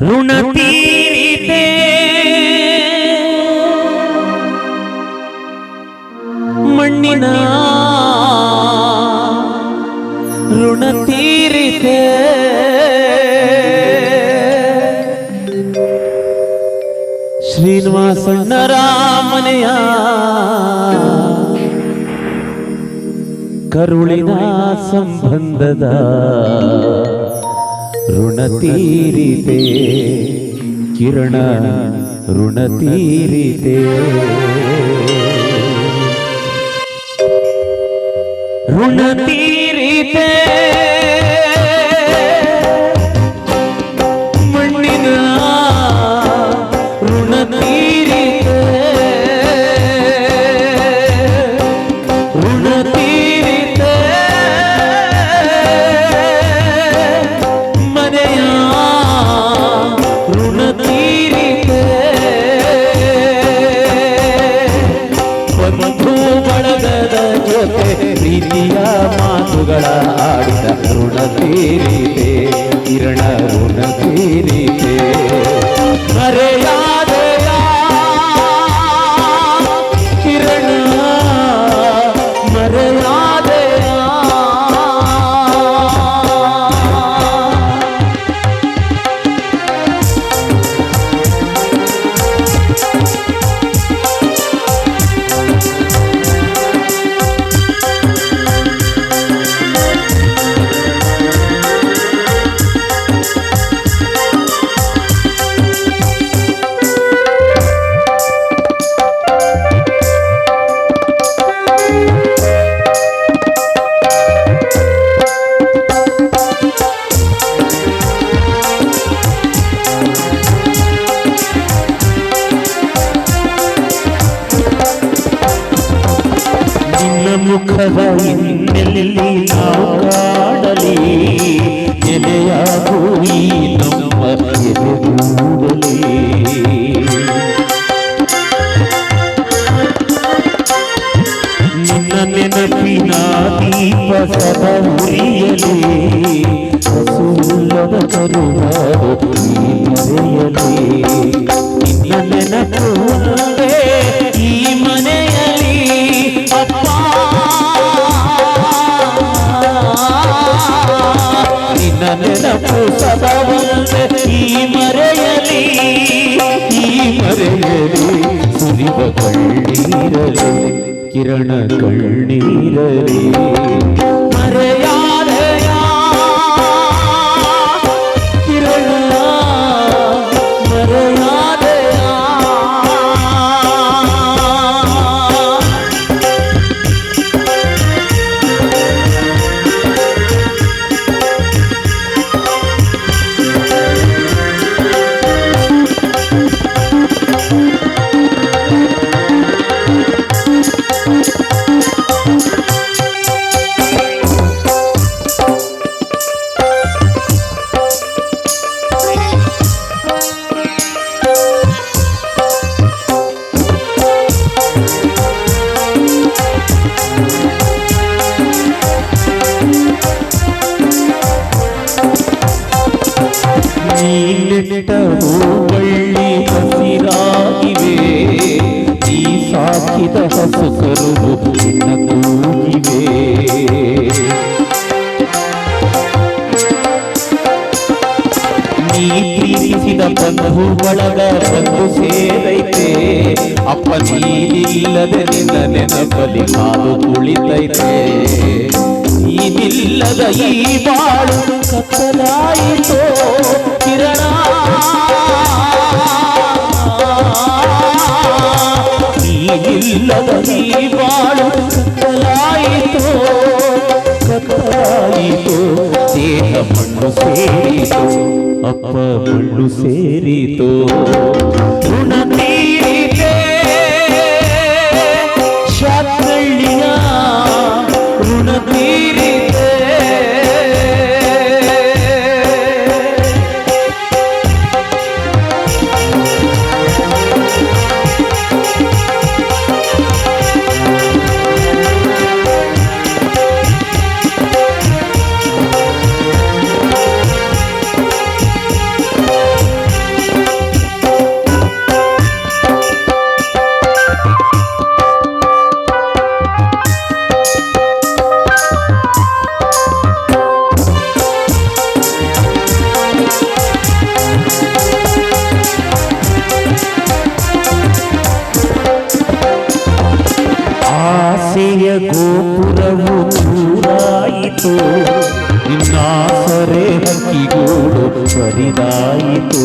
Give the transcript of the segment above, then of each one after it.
ಋಣ ತೀರಿದೆ ಮಣ್ಣಿನ ಋಣ ತೀರಿದೆ ಶ್ರೀನಿವಾಸಣ್ಣರ ರಾಮನೆಯ ಕರುಳಿನ ಸಂಬಂಧದ ಋಣ ತೀರಿದೆ ಕಿರಣ ಋಣ ತೀರಿದೆ रे रे ಮುಖದ ಹಿನ್ನೆಲೆಯಲ್ಲಿ ನಾವು ಕಾಡಲಿ ಎಲೆಯಾಗು ಈ ನಮ್ಮ ಎದೆಗೂಡಲಿ ನಿನ್ನ ನೆನಪಿನ ದೀಪ ಸದಾ ಉರಿಯಲಿ ಹಸುಲ್ಲದ ಕರುಣಾಡು ಈ ಮರೆಯಲಿ ನಿನ್ನ ನೆನಪು கண்ணீரலே கிரண கண்ணீரலே ನೀನೆಟ್ಟ ಹೂವಳ್ಳಿ ಹಸಿರಾಗಿವೆ ನೀ ಸಾಕಿದ ಹಸು ಕರುವು ನಿನ್ನ ಕೂಗಿವೆ ನೀ ಪ್ರೀತಿಸಿದ ಬಂಧು ಬಳಗ ಬಂದು ಸೇರೈತೆ ಅಪ್ಪ ನೀನಿಲ್ಲದೆ ನಿನ್ನ ನೆನಪಲಿ ಕಾಲು ಕುಳಿತೈತೆ ನೀನಿಲ್ಲದ ಈ ಬಾಳು ಕತ್ತಲಾಯಿತೋ నీవాడు కలాయితో కలాయితో దేహ మళ్ళు సేరితో అప్ప మళ్ళు సేరితో. ಗೋಪುರವು ಚೂರಾಯಿತು ನಿನ್ನ ಸರೆ ಹಕ್ಕಿಗೂಡು ಬರಿದಾಯಿತು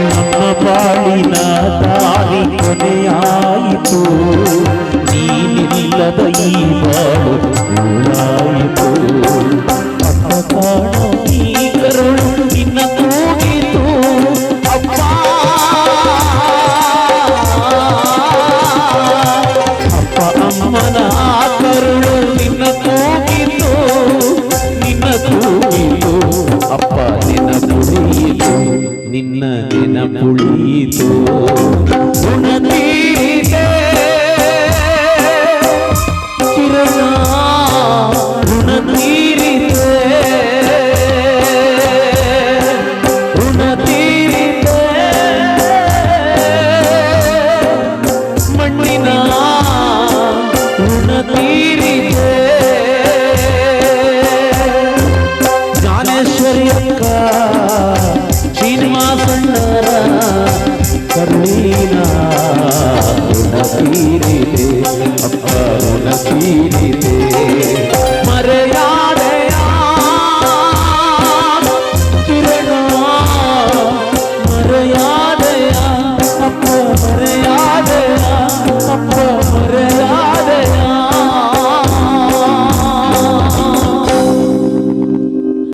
ನಮ್ಮ ಬಾಳಿನ ದಾರಿ ಕೊನೆಯಾಯಿತು ನೀನಿಲ್ಲದ ಈ ಬಾಳು ಊರಾಯಿತು ಅಪ್ಪ ಅಮ್ಮನ ಕರುಳು ನಿನ್ನ ಕೂಗಿತು ನಿನ್ನ ಕೂಗಿತು. ಅಪ್ಪ ನಿನ್ನ ಪುಳಿಯಿತು ನಿನ್ನ ನಿನ್ನ ಪುಳಿಯಿತು